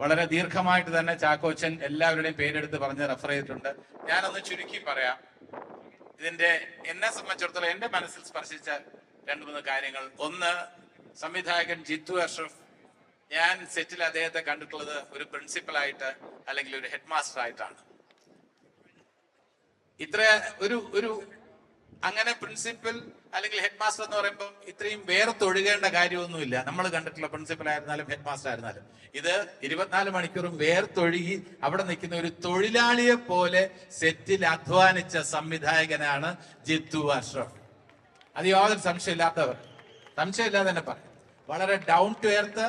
വളരെ ദീർഘമായിട്ട് തന്നെ ചാക്കോച്ചൻ എല്ലാവരുടെയും പേരെടുത്ത് പറഞ്ഞ് റെഫർ ചെയ്തിട്ടുണ്ട്. ഞാനൊന്ന് ചുരുക്കി പറയാം. ഇതിന്റെ എന്നെ സംബന്ധിച്ചിടത്തോളം എന്റെ മനസ്സിൽ സ്പർശിച്ച രണ്ട് മൂന്ന് കാര്യങ്ങൾ. ഒന്ന് സംവിധായകൻ ജിത്തു അഷ്റഫ് ഞാൻ സെറ്റിൽ അദ്ദേഹത്തെ കണ്ടിട്ടുള്ളത് ഒരു പ്രിൻസിപ്പൽ ആയിട്ട് അല്ലെങ്കിൽ ഒരു ഹെഡ് മാസ്റ്റർ ആയിട്ടാണ്. ഇത്ര ഒരു ഒരു അങ്ങനെ പ്രിൻസിപ്പൽ അല്ലെങ്കിൽ ഹെഡ് മാസ്റ്റർ എന്ന് പറയുമ്പോൾ ഇത്രയും വേർത്തൊഴുകേണ്ട കാര്യമൊന്നുമില്ല. നമ്മൾ കണ്ടിട്ടുള്ള പ്രിൻസിപ്പൽ ആയിരുന്നാലും ഹെഡ് മാസ്റ്റർ ആയിരുന്നാലും. ഇത് ഇരുപത്തിനാല് മണിക്കൂറും വേർത്തൊഴുകി അവിടെ നിൽക്കുന്ന ഒരു തൊഴിലാളിയെ പോലെ സെറ്റിൽ അധ്വാനിച്ച സംവിധായകനാണ് ജിത്തു അഷ്റഫ്. അത് യാതൊരു സംശയമില്ലാത്തവർ. സംശയമില്ലാതെ തന്നെ പറയും. വളരെ ഡൗൺ ടു എർത്ത്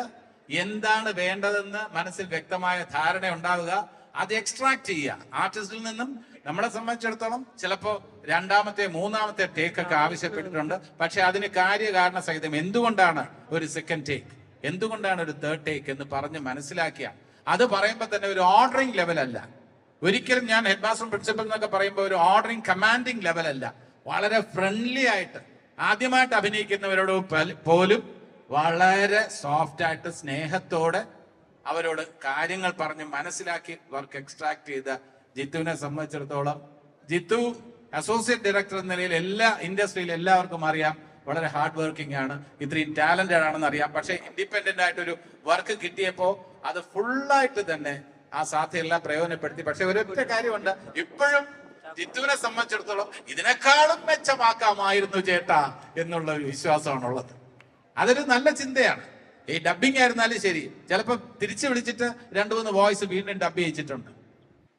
എന്താണ് വേണ്ടതെന്ന് മനസ്സിൽ വ്യക്തമായ ധാരണ ഉണ്ടാവുക. അത് എക്സ്ട്രാക്ട് ചെയ്യുക. ആർട്ടിസ്റ്റിൽ നിന്നും നമ്മളെ സംബന്ധിച്ചിടത്തോളം ചിലപ്പോ രണ്ടാമത്തെ മൂന്നാമത്തെ ടേക്ക് ഒക്കെ ആവശ്യപ്പെട്ടിട്ടുണ്ട്. പക്ഷെ അതിന് കാര്യകാരണ സഹിതം എന്തുകൊണ്ടാണ് ഒരു സെക്കൻഡ് ടേക്ക് എന്തുകൊണ്ടാണ് ഒരു തേർഡ് ടേക്ക് എന്ന് പറഞ്ഞ് മനസ്സിലാക്കിയ? അത് പറയുമ്പോൾ തന്നെ ഒരു ഓർഡറിംഗ് ലെവൽ അല്ല. ഒരിക്കലും ഞാൻ ഹെഡ് മാസ്റ്റർ പ്രിൻസിപ്പൽ എന്നൊക്കെ പറയുമ്പോൾ ഒരു ഓർഡറിംഗ് കമാൻഡിങ് ലെവൽ അല്ല. വളരെ ഫ്രണ്ട്ലി ആയിട്ട് ആദ്യമായിട്ട് അഭിനയിക്കുന്നവരോട് പോലും വളരെ സോഫ്റ്റ് ആയിട്ട് സ്നേഹത്തോടെ അവരോട് കാര്യങ്ങൾ പറഞ്ഞ് മനസ്സിലാക്കി വർക്ക് എക്സ്ട്രാക്ട് ചെയ്ത ജിത്തുവിനെ സംബന്ധിച്ചിടത്തോളം ജിത്തു അസോസിയേറ്റ് ഡയറക്ടർ എന്ന നിലയിൽ എല്ലാ ഇൻഡസ്ട്രിയിൽ എല്ലാവർക്കും അറിയാം. വളരെ ഹാർഡ് വർക്കിംഗ് ആണ്. ഇത്രയും ടാലന്റഡ് ആണെന്ന് അറിയാം. പക്ഷെ ഇൻഡിപെൻഡന്റ് ആയിട്ടൊരു വർക്ക് കിട്ടിയപ്പോ അത് ഫുള്ളായിട്ട് തന്നെ ആ സാധ്യതയെല്ലാം പ്രയോജനപ്പെടുത്തി. പക്ഷെ ഒരൊറ്റ കാര്യമുണ്ട്. ഇപ്പോഴും ജിത്തുവിനെ സംബന്ധിച്ചിടത്തോളം ഇതിനേക്കാളും മെച്ചമാക്കാമായിരുന്നു ചേട്ടാ എന്നുള്ള ഒരു വിശ്വാസമാണുള്ളത്. അതൊരു നല്ല ചിന്തയാണ്. ഈ ഡബിങ് ആയിരുന്നാലും ശരി. ചിലപ്പോൾ തിരിച്ചു വിളിച്ചിട്ട് രണ്ട് മൂന്ന് വോയിസ് വീണ്ടും ഡബ് ചെയ്യിച്ചിട്ടുണ്ട്.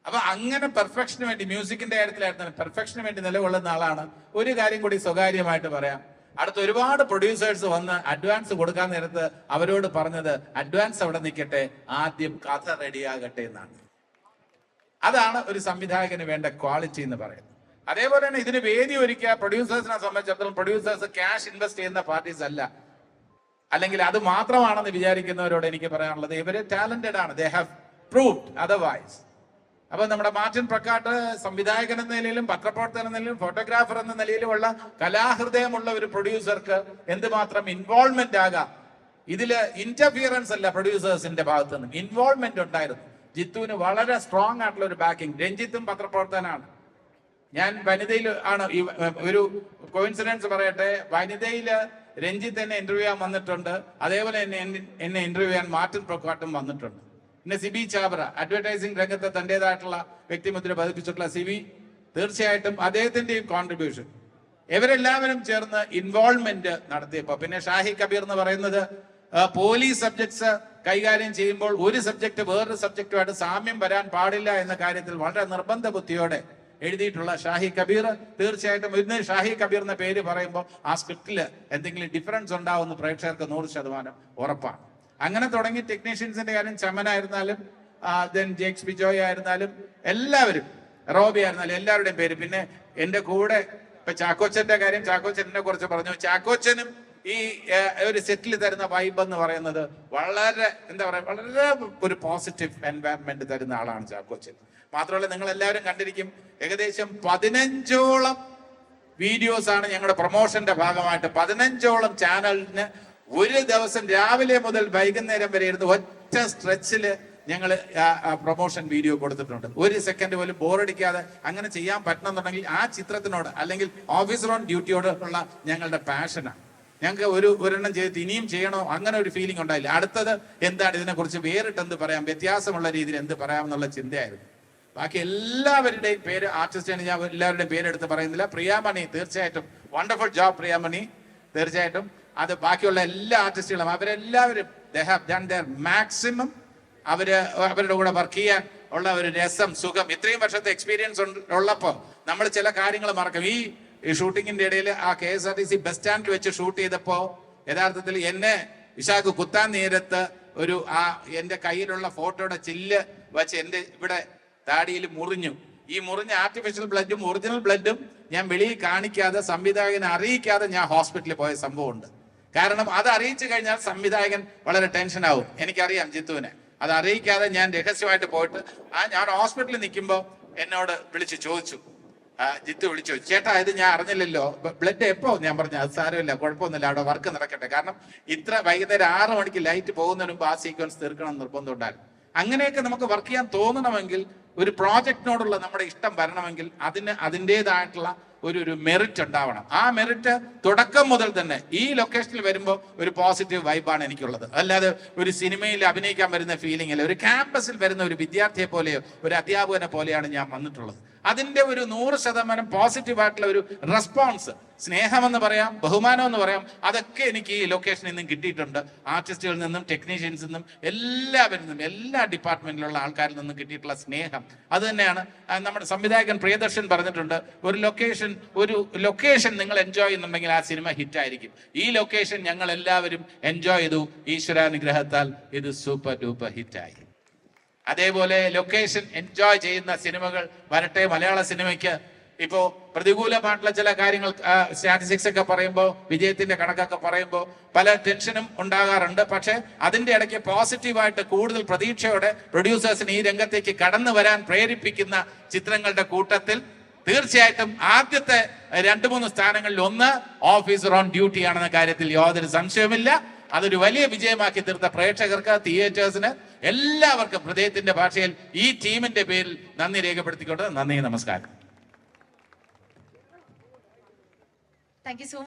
അപ്പൊ അങ്ങനെ പെർഫെക്ഷന് വേണ്ടി മ്യൂസിക്കിന്റെ കാര്യത്തിലായിരുന്നു പെർഫെക്ഷന് വേണ്ടി നിലകൊള്ളുന്ന ആളാണ്. ഒരു കാര്യം കൂടി സ്വകാര്യമായിട്ട് പറയാം. അടുത്ത ഒരുപാട് പ്രൊഡ്യൂസേഴ്സ് വന്ന് അഡ്വാൻസ് കൊടുക്കാൻ നേരത്ത് അവരോട് പറഞ്ഞത് അഡ്വാൻസ് അവിടെ നിൽക്കട്ടെ ആദ്യം കഥ റെഡിയാകട്ടെ എന്നാണ്. അതാണ് ഒരു സംവിധായകന് വേണ്ട ക്വാളിറ്റി എന്ന് പറയുന്നത്. അതേപോലെ തന്നെ ഇതിന് വേദി ഒരുക്കിയ പ്രൊഡ്യൂസേഴ്സിനെ സംബന്ധിച്ചിടത്തോളം പ്രൊഡ്യൂസേഴ്സ് ക്യാഷ് ഇൻവെസ്റ്റ് ചെയ്യുന്ന പാർട്ടീസ് അല്ല. അല്ലെങ്കിൽ അത് മാത്രമാണെന്ന് വിചാരിക്കുന്നവരോട് എനിക്ക് പറയാനുള്ളത് ഇവർ ടാലന്റഡ് ആണ്. ദേ ഹാവ് പ്രൂവ്ഡ് അതർവൈസ് അപ്പൊ നമ്മുടെ മാർട്ടിൻ പ്രക്കാട്ട് സംവിധായകൻ എന്ന നിലയിലും പത്രപ്രവർത്തകൻ എന്ന നിലയിലും ഫോട്ടോഗ്രാഫർ എന്ന നിലയിലുമുള്ള കലാഹൃദയമുള്ള ഒരു പ്രൊഡ്യൂസർക്ക് എന്തുമാത്രം ഇൻവോൾവ്മെന്റ് ആകാം? ഇതിൽ ഇന്റർഫിയറൻസ് അല്ല പ്രൊഡ്യൂസേഴ്സിന്റെ ഭാഗത്ത് നിന്നും ഇൻവോൾവ്മെന്റ് ഉണ്ടായിരുന്നു. ജിത്തുവിന് വളരെ സ്ട്രോങ് ആയിട്ടുള്ള ഒരു ബാക്കിംഗ് രഞ്ജിത്തും പത്രപ്രവർത്തകനാണ്. ഞാൻ വനിതയിൽ ആണ് ഒരു കോയിൻസിഡൻസ് പറയട്ടെ. വനിതയിൽ രഞ്ജിത്ത് എന്നെ ഇന്റർവ്യൂ ചെയ്യാൻ വന്നിട്ടുണ്ട്. അതേപോലെ എന്നെ- എന്നെ ഇന്റർവ്യൂ ചെയ്യാൻ മാർട്ടിൻ പ്രൊക്കാട്ടും വന്നിട്ടുണ്ട്. പിന്നെ സിബി ചാബ്ര അഡ്വർടൈസിംഗ് രംഗത്ത് തന്റേതായിട്ടുള്ള വ്യക്തിമുദ്ര പതിപ്പിച്ചിട്ടുള്ള സിബി തീർച്ചയായിട്ടും അദ്ദേഹത്തിന്റെയും കോൺട്രിബ്യൂഷൻ ഇവരെല്ലാവരും ചേർന്ന് ഇൻവോൾവ്മെന്റ് നടത്തിയപ്പോ പിന്നെ ഷാഹി കബീർ എന്ന് പറയുന്നത് പോലീസ് സബ്ജക്ട്സ് കൈകാര്യം ചെയ്യുമ്പോൾ ഒരു സബ്ജക്ട് വേറൊരു സബ്ജക്റ്റുമായിട്ട് സാമ്യം വരാൻ പാടില്ല എന്ന കാര്യത്തിൽ വളരെ നിർബന്ധ ബുദ്ധിയോടെ എഴുതിയിട്ടുള്ള ഷാഹി കബീർ തീർച്ചയായിട്ടും ഇന്ന് ഷാഹി കബീർ എന്ന പേര് പറയുമ്പോൾ ആ സ്ക്രിപ്റ്റിൽ എന്തെങ്കിലും ഡിഫറൻസ് ഉണ്ടാവുന്ന പ്രേക്ഷകർക്ക് നൂറ് ശതമാനം ഉറപ്പാണ്. അങ്ങനെ തുടങ്ങി ടെക്നീഷ്യൻസിന്റെ കാര്യം ചമനായിരുന്നാലും ദെൻ ജേക്സ് ബിജോയ് ആയിരുന്നാലും എല്ലാവരും റോബി ആയിരുന്നാലും എല്ലാവരുടെയും പേര്. പിന്നെ എന്റെ കൂടെ ഇപ്പൊ ചാക്കോച്ചന്റെ കാര്യം ചാക്കോച്ചനെ കുറിച്ച് പറഞ്ഞു. ചാക്കോച്ചനും ഈ ഒരു സെറ്റിൽ തരുന്ന വൈബ് എന്ന് പറയുന്നത് വളരെ എന്താ പറയാ വളരെ ഒരു പോസിറ്റീവ് എൻവയറമെന്റ് തരുന്ന ആളാണ് ചാക്കോച്ചൻ. മാത്രമല്ല നിങ്ങൾ എല്ലാവരും കണ്ടിരിക്കും ഏകദേശം പതിനഞ്ചോളം വീഡിയോസ് ആണ് ഞങ്ങളുടെ പ്രൊമോഷന്റെ ഭാഗമായിട്ട്. പതിനഞ്ചോളം ചാനലിന് ഒരു ദിവസം രാവിലെ മുതൽ വൈകുന്നേരം വരെ ഇരുന്ന് ഒറ്റ സ്ട്രെച്ചിൽ ഞങ്ങൾ പ്രൊമോഷൻ വീഡിയോ കൊടുത്തിട്ടുണ്ട്. ഒരു സെക്കൻഡ് പോലും ബോറടിക്കാതെ അങ്ങനെ ചെയ്യാൻ പറ്റണമെന്നുണ്ടെങ്കിൽ ആ ചിത്രത്തിനോട് അല്ലെങ്കിൽ ഓഫീസർ ഓൺ ഡ്യൂട്ടിയോട് ഉള്ള ഞങ്ങളുടെ പാഷനാണ് ഞങ്ങൾക്ക് ഒരു ഒരെണ്ണം ചെയ്തിട്ട് ഇനിയും ചെയ്യണോ? അങ്ങനെ ഒരു ഫീലിംഗ് ഉണ്ടായില്ല. അടുത്തത് എന്താണ്? ഇതിനെക്കുറിച്ച് വേറിട്ട് എന്ത് പറയാം? വ്യത്യാസമുള്ള രീതിയിൽ എന്ത് പറയാം എന്നുള്ള ചിന്തയായിരുന്നു. ബാക്കി എല്ലാവരുടെയും പേര് ആർട്ടിസ്റ്റാണ് ഞാൻ എല്ലാവരുടെയും പേരെടുത്ത് പറയുന്നില്ല. പ്രിയാമണി തീർച്ചയായിട്ടും വണ്ടർഫുൾ ജോബ് പ്രിയാമണി. തീർച്ചയായിട്ടും അത് ബാക്കിയുള്ള എല്ലാ ആർട്ടിസ്റ്റുകളും അവരെല്ലാവരും they have done their maximum അവർ അവരുടെ കൂടെ വർക്ക് ചെയ്യാൻ ഉള്ള ഒരു രസം സുഖം. ഇത്രയും വർഷത്തെ എക്സ്പീരിയൻസ് ഉള്ളപ്പോൾ നമ്മൾ ചില കാര്യങ്ങൾ മറക്കും. ഈ ഷൂട്ടിങ്ങിന്റെ ഇടയിൽ ആ K S R T C bus സ്റ്റാൻഡിൽ വെച്ച് ഷൂട്ട് ചെയ്തപ്പോൾ യഥാർത്ഥത്തിൽ എന്നെ വിശാഖ് കുത്താൻ നേരത്ത് ഒരു ആ എന്റെ കയ്യിലുള്ള ഫോട്ടോയുടെ ചില്ല് വെച്ച് എന്റെ ഇവിടെ താടിയിൽ മുറിഞ്ഞു. ഈ മുറിഞ്ഞ ആർട്ടിഫിഷ്യൽ ബ്ലഡും ഒറിജിനൽ ബ്ലഡും ഞാൻ വെളിയിൽ കാണിക്കാതെ സംവിധായകനെ അറിയിക്കാതെ ഞാൻ ഹോസ്പിറ്റലിൽ പോയ സംഭവമുണ്ട്. കാരണം അത് അറിയിച്ചു കഴിഞ്ഞാൽ സംവിധായകൻ വളരെ ടെൻഷൻ ആവും. എനിക്കറിയാം ജിത്തുവിനെ. അത് അറിയിക്കാതെ ഞാൻ രഹസ്യമായിട്ട് പോയിട്ട് ആ ഞാൻ ഹോസ്പിറ്റലിൽ നിൽക്കുമ്പോൾ എന്നോട് വിളിച്ച് ചോദിച്ചു. ജിത്തു വിളിച്ചു ചേട്ടാ ഇത് ഞാൻ അറിഞ്ഞില്ലല്ലോ. ബ്ലഡ് എപ്പോ? ഞാൻ പറഞ്ഞു അത് സാരമില്ല കുഴപ്പമൊന്നുമില്ല. അവിടെ വർക്ക് നടക്കട്ടെ. കാരണം ഇത്ര വൈകുന്നേരം ആറ് മണിക്ക് ലൈറ്റ് പോകുന്നതിന് ആ സീക്വൻസ് തീർക്കണം നിർബന്ധം ഉണ്ടായിരുന്നു. അങ്ങനെയൊക്കെ നമുക്ക് വർക്ക് ചെയ്യാൻ തോന്നണമെങ്കിൽ ഒരു പ്രോജക്റ്റിനോടുള്ള നമ്മുടെ ഇഷ്ടം വരണമെങ്കിൽ അതിന് അതിന്റെതായിട്ടുള്ള ഒരു ഒരു മെറിറ്റ് ഉണ്ടാവണം. ആ മെറിറ്റ് തുടക്കം മുതൽ തന്നെ ഈ ലൊക്കേഷനിൽ വരുമ്പോൾ ഒരു പോസിറ്റീവ് വൈബാണ് എനിക്കുള്ളത്. അല്ലാതെ ഒരു സിനിമയിൽ അഭിനയിക്കാൻ വരുന്ന ഫീലിംഗ് അല്ല. ഒരു ക്യാമ്പസിൽ വരുന്ന ഒരു വിദ്യാർത്ഥിയെ പോലെയോ ഒരു അധ്യാപകനെ പോലെയാണ് ഞാൻ വന്നിട്ടുള്ളത്. അതിന്റെ ഒരു നൂറ് ശതമാനം പോസിറ്റീവ് ആയിട്ടുള്ള ഒരു റെസ്പോൺസ് സ്നേഹമെന്ന് പറയാം ബഹുമാനം എന്ന് പറയാം അതൊക്കെ എനിക്ക് ഈ ലൊക്കേഷനിൽ നിന്നും കിട്ടിയിട്ടുണ്ട്. ആർട്ടിസ്റ്റുകളിൽ നിന്നും ടെക്നീഷ്യൻസിൽ നിന്നും എല്ലാവരിൽ നിന്നും എല്ലാ ഡിപ്പാർട്ട്മെന്റിലുള്ള ആൾക്കാരിൽ നിന്നും കിട്ടിയിട്ടുള്ള സ്നേഹം. അത് തന്നെയാണ് നമ്മുടെ സംവിധായകൻ പ്രിയദർശൻ പറഞ്ഞിട്ടുണ്ട് ഒരു ലൊക്കേഷൻ ഒരു ലൊക്കേഷൻ നിങ്ങൾ എൻജോയ് ചെയ്യുന്നുണ്ടെങ്കിൽ ആ സിനിമ ഹിറ്റ് ആയിരിക്കും. ഈ ലൊക്കേഷൻ ഞങ്ങൾ എല്ലാവരും എൻജോയ് ചെയ്തു. ഈശ്വരാനുഗ്രഹത്താൽ ഇത് സൂപ്പർ ഡൂപ്പർ ഹിറ്റായി അതേപോലെ ലൊക്കേഷൻ എൻജോയ് ചെയ്യുന്ന സിനിമകൾ വരട്ടെ മലയാള സിനിമയ്ക്ക്. ഇപ്പോ പ്രതികൂലമായിട്ടുള്ള ചില കാര്യങ്ങൾ സ്റ്റാറ്റിസ്റ്റിക്സ് ഒക്കെ പറയുമ്പോൾ വിജയത്തിന്റെ കണക്കൊക്കെ പറയുമ്പോൾ പല ടെൻഷനും ഉണ്ടാകാറുണ്ട്. പക്ഷെ അതിന്റെ ഇടയ്ക്ക് പോസിറ്റീവായിട്ട് കൂടുതൽ പ്രതീക്ഷയോടെ പ്രൊഡ്യൂസേഴ്സിന് ഈ രംഗത്തേക്ക് കടന്നു വരാൻ പ്രേരിപ്പിക്കുന്ന ചിത്രങ്ങളുടെ കൂട്ടത്തിൽ തീർച്ചയായിട്ടും ആദ്യത്തെ രണ്ട് മൂന്ന് സ്ഥാനങ്ങളിൽ ഒന്ന് ഓഫീസർ ഓൺ ഡ്യൂട്ടി ആണെന്ന കാര്യത്തിൽ യാതൊരു സംശയവുമില്ല. അതൊരു വലിയ വിജയമാക്കി തീർത്ത പ്രേക്ഷകർക്ക് തിയേറ്റേഴ്സിന് എല്ലാവർക്കും ഹൃദയത്തിന്റെ ഭാഷയിൽ ഈ ടീമിന്റെ പേരിൽ നന്ദി രേഖപ്പെടുത്തിക്കൊണ്ട് നന്ദി നമസ്കാരം. Thank you so